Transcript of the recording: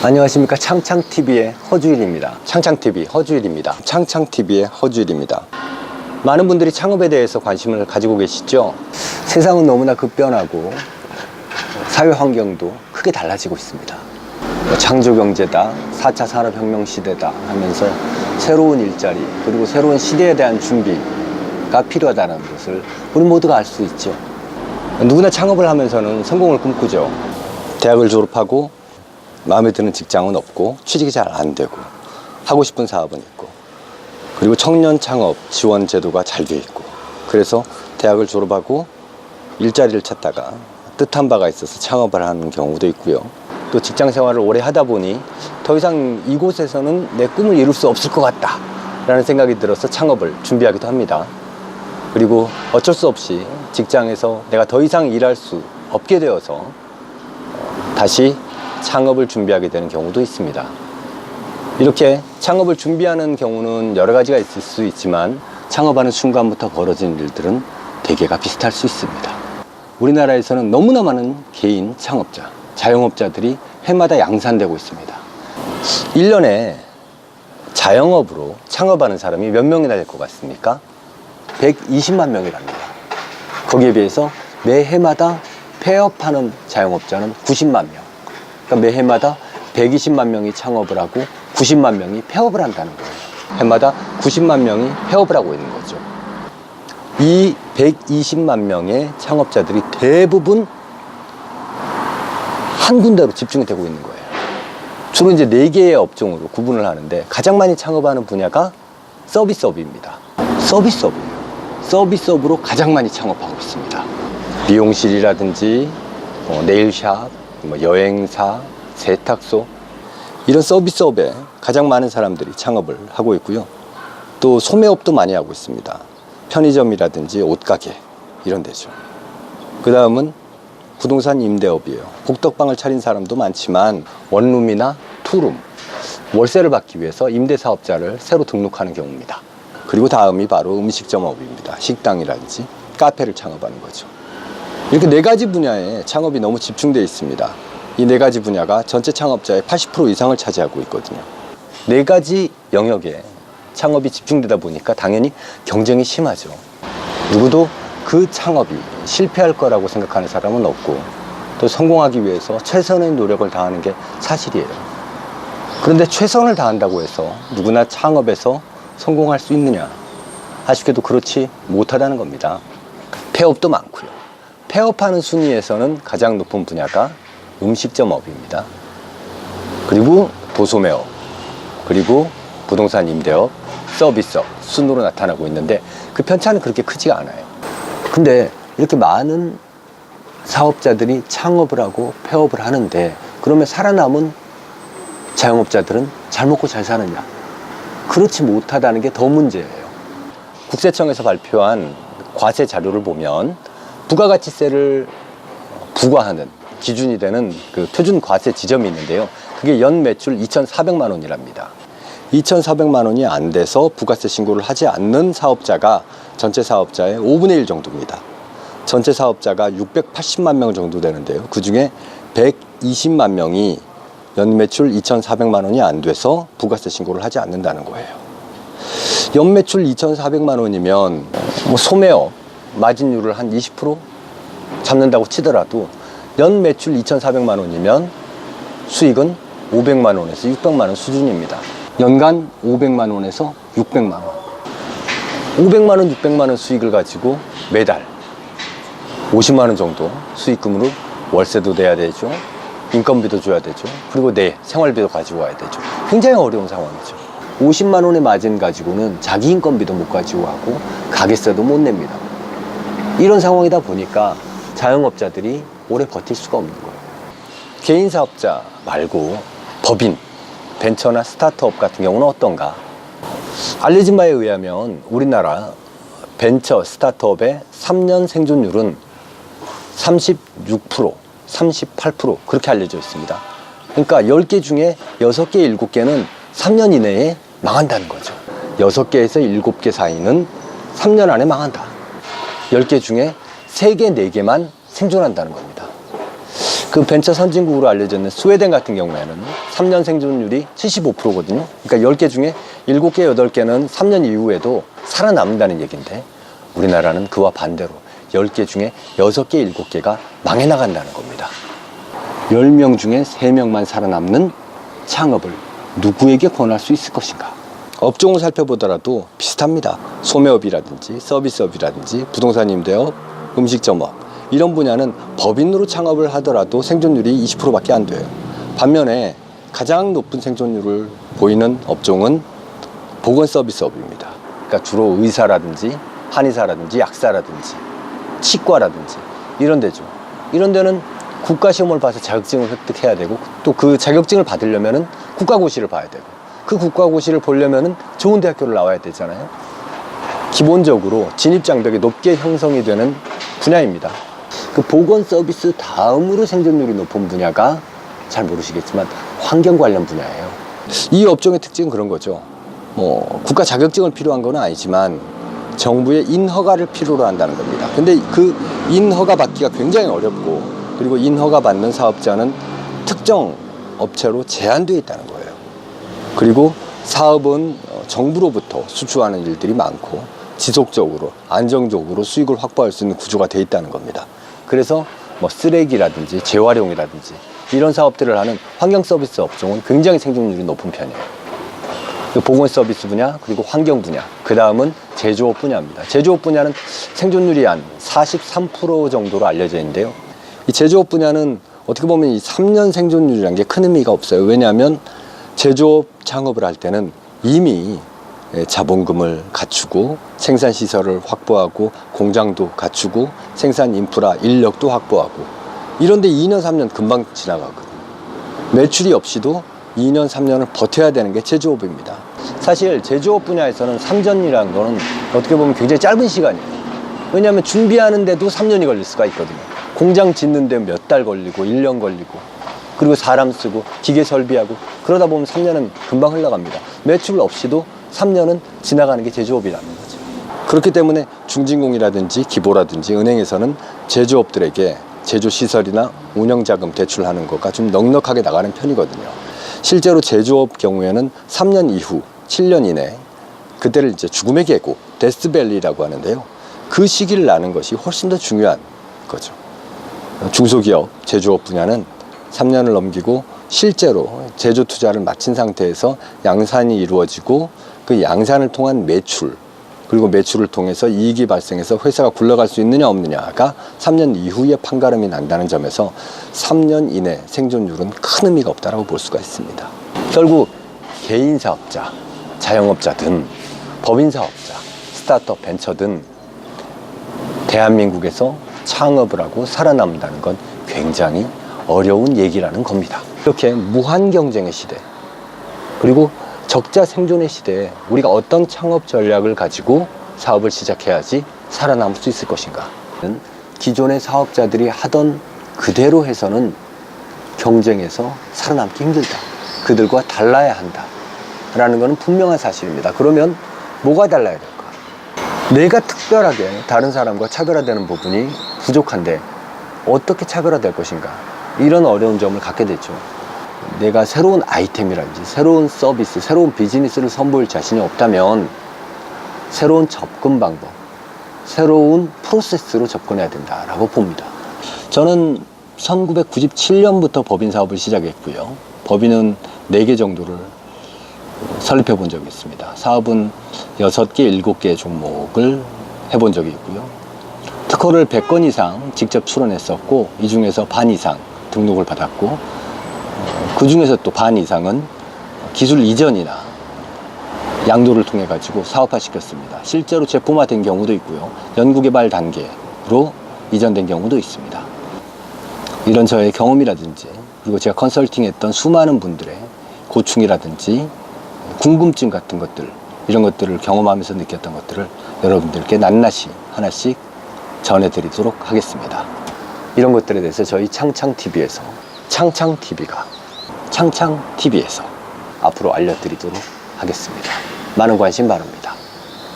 안녕하십니까. 창창TV의 허주일입니다. 창창TV 허주일입니다. 창창TV의 허주일입니다. 많은 분들이 창업에 대해서 관심을 가지고 계시죠? 세상은 너무나 급변하고 사회 환경도 크게 달라지고 있습니다. 뭐 창조경제다 4차 산업혁명 시대다 하면서 새로운 일자리 그리고 새로운 시대에 대한 준비가 필요하다는 것을 우리 모두가 알 수 있죠. 누구나 창업을 하면서는 성공을 꿈꾸죠. 대학을 졸업하고 마음에 드는 직장은 없고 취직이 잘 안 되고 하고 싶은 사업은 있고 그리고 청년 창업 지원 제도가 잘 돼 있고 그래서 대학을 졸업하고 일자리를 찾다가 뜻한 바가 있어서 창업을 하는 경우도 있고요. 또 직장 생활을 오래 하다 보니 더 이상 이곳에서는 내 꿈을 이룰 수 없을 것 같다 라는 생각이 들어서 창업을 준비하기도 합니다. 그리고 어쩔 수 없이 직장에서 내가 더 이상 일할 수 없게 되어서 다시 창업을 준비하게 되는 경우도 있습니다. 이렇게 창업을 준비하는 경우는 여러 가지가 있을 수 있지만 창업하는 순간부터 벌어지는 일들은 대개가 비슷할 수 있습니다. 우리나라에서는 너무나 많은 개인 창업자, 자영업자들이 해마다 양산되고 있습니다. 1년에 자영업으로 창업하는 사람이 몇 명이나 될 것 같습니까? 120만 명이랍니다. 거기에 비해서 매 해마다 폐업하는 자영업자는 90만 명. 그러니까 매 해마다 120만 명이 창업을 하고 90만 명이 폐업을 한다는 거예요. 해마다 90만 명이 폐업을 하고 있는 거죠. 이 120만 명의 창업자들이 대부분 한 군데로 집중이 되고 있는 거예요. 주로 이제 네 개의 업종으로 구분을 하는데 가장 많이 창업하는 분야가 서비스업입니다. 서비스업이에요. 서비스업으로 가장 많이 창업하고 있습니다. 미용실이라든지 뭐 네일샵, 뭐 여행사, 세탁소 이런 서비스업에 가장 많은 사람들이 창업을 하고 있고요. 또 소매업도 많이 하고 있습니다. 편의점이라든지 옷가게 이런 데죠. 그 다음은 부동산 임대업이에요. 복덕방을 차린 사람도 많지만 원룸이나 투룸, 월세를 받기 위해서 임대사업자를 새로 등록하는 경우입니다. 그리고 다음이 바로 음식점업입니다. 식당이라든지 카페를 창업하는 거죠. 이렇게 네 가지 분야에 창업이 너무 집중되어 있습니다. 이 네 가지 분야가 전체 창업자의 80% 이상을 차지하고 있거든요. 네 가지 영역에 창업이 집중되다 보니까 당연히 경쟁이 심하죠. 누구도 그 창업이 실패할 거라고 생각하는 사람은 없고 또 성공하기 위해서 최선의 노력을 다하는 게 사실이에요. 그런데 최선을 다한다고 해서 누구나 창업에서 성공할 수 있느냐? 아쉽게도 그렇지 못하다는 겁니다. 폐업도 많고요. 폐업하는 순위에서는 가장 높은 분야가 음식점업입니다. 그리고 도소매업, 그리고 부동산 임대업, 서비스업 순으로 나타나고 있는데 그 편차는 그렇게 크지가 않아요. 근데 이렇게 많은 사업자들이 창업을 하고 폐업을 하는데 그러면 살아남은 자영업자들은 잘 먹고 잘 사느냐? 그렇지 못하다는 게 더 문제예요. 국세청에서 발표한 과세 자료를 보면 부가가치세를 부과하는 기준이 되는 그 표준 과세 지점이 있는데요. 그게 연 매출 2,400만 원이랍니다. 2,400만 원이 안 돼서 부가세 신고를 하지 않는 사업자가 전체 사업자의 5분의 1 정도입니다. 전체 사업자가 680만 명 정도 되는데요. 그 중에 120만 명이 연 매출 2,400만 원이 안 돼서 부가세 신고를 하지 않는다는 거예요. 연 매출 2,400만 원이면 뭐 소매업 마진율을 한 20% 잡는다고 치더라도 연 매출 2,400만 원이면 수익은 500만 원에서 600만 원 수준입니다. 연간 500만 원에서 600만 원. 500만 원, 600만 원 수익을 가지고 매달 50만 원 정도 수익금으로 월세도 내야 되죠. 인건비도 줘야 되죠. 그리고 내 생활비도 가지고 와야 되죠. 굉장히 어려운 상황이죠. 50만 원의 마진 가지고는 자기 인건비도 못 가지고 하고 가게세도 못 냅니다. 이런 상황이다 보니까 자영업자들이 오래 버틸 수가 없는 거예요. 개인 사업자 말고 법인, 벤처나 스타트업 같은 경우는 어떤가? 알려진 바에 의하면 우리나라 벤처 스타트업의 3년 생존율은 36%, 38% 그렇게 알려져 있습니다. 그러니까 10개 중에 6개, 7개는 3년 이내에 망한다는 거죠. 6개에서 7개 사이는 3년 안에 망한다. 10개 중에 3개, 4개만 생존한다는 겁니다. 그 벤처 선진국으로 알려져 있는 스웨덴 같은 경우에는 3년 생존율이 75%거든요. 그러니까 10개 중에 7개, 8개는 3년 이후에도 살아남는다는 얘기인데 우리나라는 그와 반대로 10개 중에 6개, 7개가 망해 나간다는 겁니다. 10명 중에 3명만 살아남는 창업을 누구에게 권할 수 있을 것인가? 업종을 살펴보더라도 비슷합니다. 소매업이라든지 서비스업이라든지 부동산 임대업, 음식점업 이런 분야는 법인으로 창업을 하더라도 생존율이 20%밖에 안 돼요. 반면에 가장 높은 생존율을 보이는 업종은 보건 서비스업입니다. 그러니까 주로 의사라든지 한의사라든지 약사라든지 치과라든지 이런 데죠. 이런 데는 국가 시험을 봐서 자격증을 획득해야 되고 또 그 자격증을 받으려면은 국가고시를 봐야 되고 그 국가고시를 보려면은 좋은 대학교를 나와야 되잖아요. 기본적으로 진입 장벽이 높게 형성이 되는 분야입니다. 그 보건 서비스 다음으로 생존율이 높은 분야가 잘 모르시겠지만 환경 관련 분야예요. 이 업종의 특징은 그런 거죠. 뭐 국가 자격증을 필요한 건 아니지만 정부의 인허가를 필요로 한다는 겁니다. 근데 그 인허가 받기가 굉장히 어렵고 그리고 인허가 받는 사업자는 특정 업체로 제한되어 있다는 거예요. 그리고 사업은 어, 정부로부터 수주하는 일들이 많고 지속적으로 안정적으로 수익을 확보할 수 있는 구조가 돼 있다는 겁니다. 그래서 뭐 쓰레기라든지 재활용이라든지 이런 사업들을 하는 환경 서비스 업종은 굉장히 생존율이 높은 편이에요. 그 보건 서비스 분야 그리고 환경 분야 그 다음은 제조업 분야입니다. 제조업 분야는 생존율이 한 43% 정도로 알려져 있는데요. 이 제조업 분야는 어떻게 보면 이 3년 생존율이라는 게 큰 의미가 없어요. 왜냐하면 제조업 창업을 할 때는 이미 예, 자본금을 갖추고 생산 시설을 확보하고 공장도 갖추고 생산 인프라 인력도 확보하고 이런데 2년 3년 금방 지나가거든요. 매출이 없이도 2년 3년을 버텨야 되는 게 제조업입니다. 사실 제조업 분야에서는 3전이라는 거는 어떻게 보면 굉장히 짧은 시간이에요. 왜냐하면 준비하는데도 3년이 걸릴 수가 있거든요. 공장 짓는데 몇 달 걸리고 1년 걸리고 그리고 사람 쓰고 기계 설비하고 그러다 보면 3년은 금방 흘러갑니다. 매출 없이도 3년은 지나가는 게 제조업이라는 거죠. 그렇기 때문에 중진공이라든지 기보라든지 은행에서는 제조업들에게 제조 시설이나 운영 자금 대출하는 거가 좀 넉넉하게 나가는 편이거든요. 실제로 제조업 경우에는 3년 이후 7년 이내 그때를 이제 죽음의 계곡 데스밸리라고 하는데요. 그 시기를 나는 것이 훨씬 더 중요한 거죠. 중소기업 제조업 분야는 3년을 넘기고 실제로 제조 투자를 마친 상태에서 양산이 이루어지고 그 양산을 통한 매출 그리고 매출을 통해서 이익이 발생해서 회사가 굴러갈 수 있느냐 없느냐가 3년 이후에 판가름이 난다는 점에서 3년 이내 생존율은 큰 의미가 없다고 볼 수가 있습니다. 결국 개인 사업자, 자영업자든 법인 사업자, 스타트업 벤처든 대한민국에서 창업을 하고 살아남는다는 건 굉장히 어려운 얘기라는 겁니다. 이렇게 무한 경쟁의 시대, 그리고 적자 생존의 시대에 우리가 어떤 창업 전략을 가지고 사업을 시작해야지 살아남을 수 있을 것인가? 기존의 사업자들이 하던 그대로 해서는 경쟁에서 살아남기 힘들다. 그들과 달라야 한다. 라는 것은 분명한 사실입니다. 그러면 뭐가 달라야 될까? 내가 특별하게 다른 사람과 차별화되는 부분이 부족한데 어떻게 차별화될 것인가? 이런 어려운 점을 갖게 되죠. 내가 새로운 아이템이라든지 새로운 서비스, 새로운 비즈니스를 선보일 자신이 없다면 새로운 접근 방법, 새로운 프로세스로 접근해야 된다라고 봅니다. 저는 1997년부터 법인 사업을 시작했고요. 법인은 4개 정도를 설립해 본 적이 있습니다. 사업은 6개, 7개 종목을 해본 적이 있고요. 특허를 100건 이상 직접 출원했었고, 이 중에서 반 이상 등록을 받았고, 그 중에서 또 반 이상은 기술 이전이나 양도를 통해 가지고 사업화 시켰습니다. 실제로 제품화된 경우도 있고요. 연구개발 단계로 이전된 경우도 있습니다. 이런 저의 경험이라든지 그리고 제가 컨설팅했던 수많은 분들의 고충이라든지 궁금증 같은 것들 이런 것들을 경험하면서 느꼈던 것들을 여러분들께 낱낱이 하나씩 전해드리도록 하겠습니다. 이런 것들에 대해서 저희 창창TV에서 창창TV가 창창TV에서 앞으로 알려드리도록 하겠습니다. 많은 관심 바랍니다.